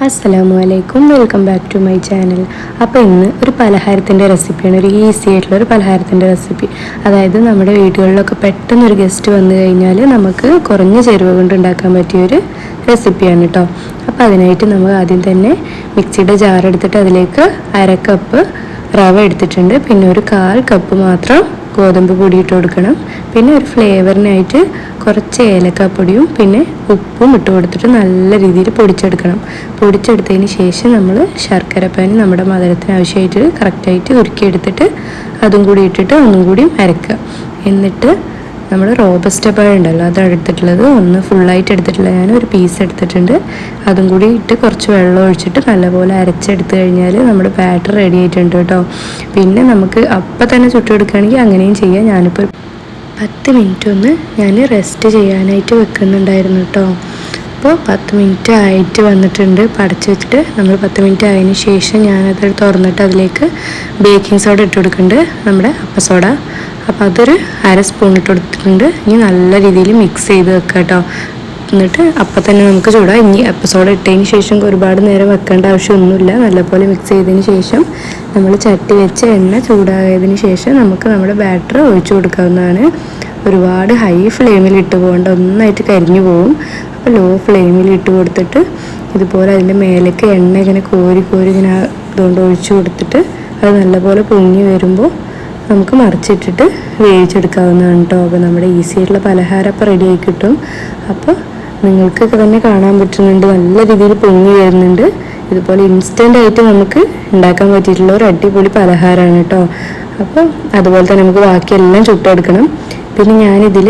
അസ്സലാമു അലൈക്കും welcome back to my channel അപ്പോൾ ഇന്ന് ഒരു പലഹാരത്തിന്റെ റെസിപ്പിയാണ് ഒരു ഈസി ആയിട്ടുള്ള ഒരു പലഹാരത്തിന്റെ റെസിപ്പി അതായത് നമ്മുടെ വീടുകളിലൊക്കെ പെട്ടെന്ന് ഒരു ഗസ്റ്റ് വന്നു കഴിഞ്ഞാൽ നമുക്ക് കുറഞ്ഞ ചേരുവ കൊണ്ട് ഉണ്ടാക്കാൻ പറ്റിയൊരു റെസിപ്പിയാണ് കേട്ടോ അപ്പോൾ അതിനായിട്ട് നമ്മൾ ആദ്യം തന്നെ മിക്സിയുടെ ജാർ എടുത്തിട്ട് അതിലേക്ക് അര കപ്പ് റവ എടുത്തിട്ടുണ്ട്. പിന്നെ ഒരു കാൽ കപ്പ് മാത്രം ഗോതമ്പ് പൊടി ഇട്ട് കൊടുക്കണം. പിന്നെ ഒരു ഫ്ലേവറിനായിട്ട് കുറച്ച് ഏലക്കാപ്പൊടിയും പിന്നെ ഉപ്പും ഇട്ട് കൊടുത്തിട്ട് നല്ല രീതിയിൽ പൊടിച്ചെടുക്കണം. പൊടിച്ചെടുത്തതിന് ശേഷം നമ്മൾ ശർക്കര പാനി നമ്മുടെ മധുരത്തിന് ആവശ്യമായിട്ട് കറക്റ്റായിട്ട് ഉരുക്കിയെടുത്തിട്ട് അതും കൂടി ഇട്ടിട്ട് ഒന്നും കൂടി അരക്കുക. എന്നിട്ട് നമ്മൾ റോബസ്റ്റ പഴം ഉണ്ടല്ലോ അത് എടുത്തിട്ടുള്ളത്. ഒന്ന് ഫുള്ളായിട്ട് എടുത്തിട്ടില്ല ഞാൻ ഒരു പീസ് എടുത്തിട്ടുണ്ട്. അതും കൂടി ഇട്ട് കുറച്ച് വെള്ളം ഒഴിച്ചിട്ട് നല്ലപോലെ അരച്ചെടുത്ത് കഴിഞ്ഞാൽ നമ്മുടെ ബാറ്റർ റെഡി ആയിട്ടുണ്ട് കേട്ടോ. പിന്നെ നമുക്ക് അപ്പം തന്നെ ചുട്ടെടുക്കുകയാണെങ്കിൽ അങ്ങനെയും ചെയ്യാം. ഞാനിപ്പോൾ പത്ത് മിനിറ്റ് ഒന്ന് ഞാൻ റെസ്റ്റ് ചെയ്യാനായിട്ട് വെക്കുന്നുണ്ടായിരുന്നു കേട്ടോ. അപ്പോൾ പത്ത് മിനിറ്റ് ആയിട്ട് വന്നിട്ടുണ്ട്. പടച്ച് വെച്ചിട്ട് നമ്മൾ പത്ത് മിനിറ്റ് ആയതിന് ശേഷം ഞാനത് തുറന്നിട്ട് അതിലേക്ക് ബേക്കിംഗ് സോഡ ഇട്ട് കൊടുക്കുന്നുണ്ട്. നമ്മുടെ അപ്പ സോഡ. അപ്പോൾ അതൊരു അര സ്പൂൺ ഇട്ട് കൊടുത്തിട്ടുണ്ട്. ഇനി നല്ല രീതിയിൽ മിക്സ് ചെയ്ത് വെക്കുക കേട്ടോ. എന്നിട്ട് അപ്പം തന്നെ നമുക്ക് ചൂടാം. ഇനി സോഡ ഇട്ടതിന് ശേഷം ഒരുപാട് നേരം വെക്കേണ്ട ആവശ്യമൊന്നുമില്ല. നല്ലപോലെ മിക്സ് ചെയ്തതിന് ശേഷം നമ്മൾ ചട്ടി വെച്ച് എണ്ണ ചൂടായതിന് ശേഷം നമുക്ക് നമ്മുടെ ബാറ്റർ ഒഴിച്ചു കൊടുക്കാവുന്നതാണ്. ഒരുപാട് ഹൈ ഫ്ലെയിമിൽ ഇട്ട് പോകേണ്ട ഒന്നായിട്ട് കരിഞ്ഞു പോകും ലോ ഫ്ലെയിമിൽ ഇട്ട് കൊടുത്തിട്ട് ഇതുപോലെ അതിന്റെ മേലേക്ക് എണ്ണ ഇങ്ങനെ കോരി കോരി ഇങ്ങനെ അതുകൊണ്ട് ഒഴിച്ചു കൊടുത്തിട്ട് അത് നല്ലപോലെ പൊങ്ങി വരുമ്പോൾ നമുക്ക് മറിച്ചിട്ടിട്ട് വേവിച്ചെടുക്കാവുന്നതാണ് കേട്ടോ. അപ്പോൾ നമ്മുടെ ഈസി ആയിട്ടുള്ള പലഹാരം അപ്പോൾ റെഡി ആയി കിട്ടും. അപ്പോൾ നിങ്ങൾക്കൊക്കെ തന്നെ കാണാൻ പറ്റുന്നുണ്ട്. നല്ല രീതിയിൽ പൊങ്ങി വരുന്നുണ്ട്. ഇതുപോലെ ഇൻസ്റ്റന്റ് ആയിട്ട് നമുക്ക് ഉണ്ടാക്കാൻ പറ്റിയിട്ടുള്ള ഒരു അടിപൊളി പലഹാരമാണ് കേട്ടോ. അപ്പോൾ അതുപോലെ തന്നെ നമുക്ക് ബാക്കിയെല്ലാം ചുട്ടെടുക്കണം. പിന്നെ ഞാനിതിൽ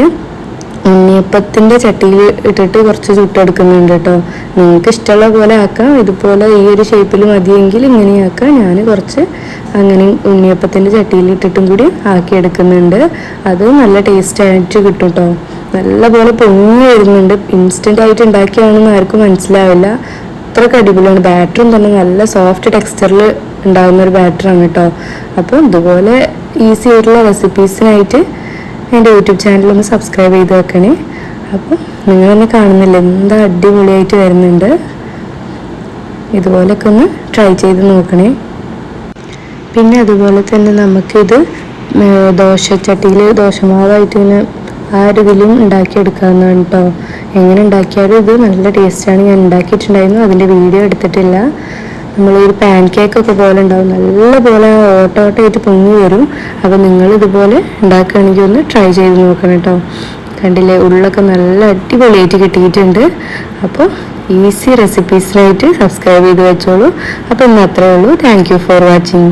ഉണ്ണിയപ്പത്തിന്റെ ചട്ടിയിൽ ഇട്ടിട്ട് കുറച്ച് ചുട്ടെടുക്കുന്നുണ്ട് കേട്ടോ. നിങ്ങൾക്ക് ഇഷ്ടമുള്ള പോലെ ആക്കാം. ഇതുപോലെ ഈ ഒരു ഷേപ്പിൽ മതിയെങ്കിൽ ഇങ്ങനെ ആക്കാം. ഞാൻ കുറച്ച് അങ്ങനെ ഉണ്ണിയപ്പത്തിന്റെ ചട്ടിയിൽ ഇട്ടിട്ടും കൂടി ആക്കിയെടുക്കുന്നുണ്ട്. അത് നല്ല ടേസ്റ്റ് ആയിട്ട് കിട്ടും കേട്ടോ നല്ലപോലെ പൊങ്ങി വരുന്നുണ്ട്. ഇൻസ്റ്റന്റ് ആയിട്ട് ഉണ്ടാക്കിയാണെന്ന് ആർക്കും മനസ്സിലാവില്ല. അത്രയ്ക്ക് അടിപൊളിയാണ്. ബാറ്ററും തന്നെ നല്ല സോഫ്റ്റ് ടെക്സ്ചറിൽ ഉണ്ടാകുന്ന ഒരു ബാറ്ററാണ് കേട്ടോ അപ്പോൾ ഇതുപോലെ ഈസി ആയിട്ടുള്ള റെസിപ്പീസിനായിട്ട് എന്റെ യൂട്യൂബ് ചാനൽ ഒന്ന് സബ്സ്ക്രൈബ് ചെയ്ത് വെക്കണേ. അപ്പോൾ നിങ്ങളൊന്ന് കാണുന്നില്ല? എന്താ അടിപൊളിയായിട്ട് വരുന്നുണ്ട്. ഇതുപോലൊക്കെ ഒന്ന് ട്രൈ ചെയ്ത് നോക്കണേ. പിന്നെ അതുപോലെ തന്നെ നമുക്കിത് ദോശച്ചട്ടിയിൽ ദോശമാവായിട്ട് ഇങ്ങനെ ആ ഒരു ഇതിലും ഉണ്ടാക്കിയെടുക്കാവുന്നതാണ് കേട്ടോ എങ്ങനെ ഉണ്ടാക്കിയാലും ഇത് നല്ല ടേസ്റ്റാണ് ഞാൻ ഉണ്ടാക്കിയിട്ടുണ്ടായിരുന്നു. അതിന്റെ വീഡിയോ എടുത്തിട്ടില്ല. നമ്മൾ ഒരു പാൻ കേക്കൊക്കെ പോലെ ഉണ്ടാവും. നല്ല പോലെ ഓട്ടോട്ടായിട്ട് പൊങ്ങി വരും. അപ്പോൾ നിങ്ങൾ ഇതുപോലെ ഉണ്ടാക്കുകയാണെങ്കിൽ ഒന്ന് ട്രൈ ചെയ്ത് നോക്കണം കേട്ടോ. കണ്ടില്ലേ ഉള്ളൊക്കെ നല്ല അടിപൊളിയായിട്ട് കിട്ടിയിട്ടുണ്ട്. അപ്പോൾ ഈസി റെസിപ്പീസിനായിട്ട് സബ്സ്ക്രൈബ് ചെയ്ത് വെച്ചോളൂ. അപ്പോൾ ഇന്ന് അത്രേ ഉള്ളൂ. Thank for watching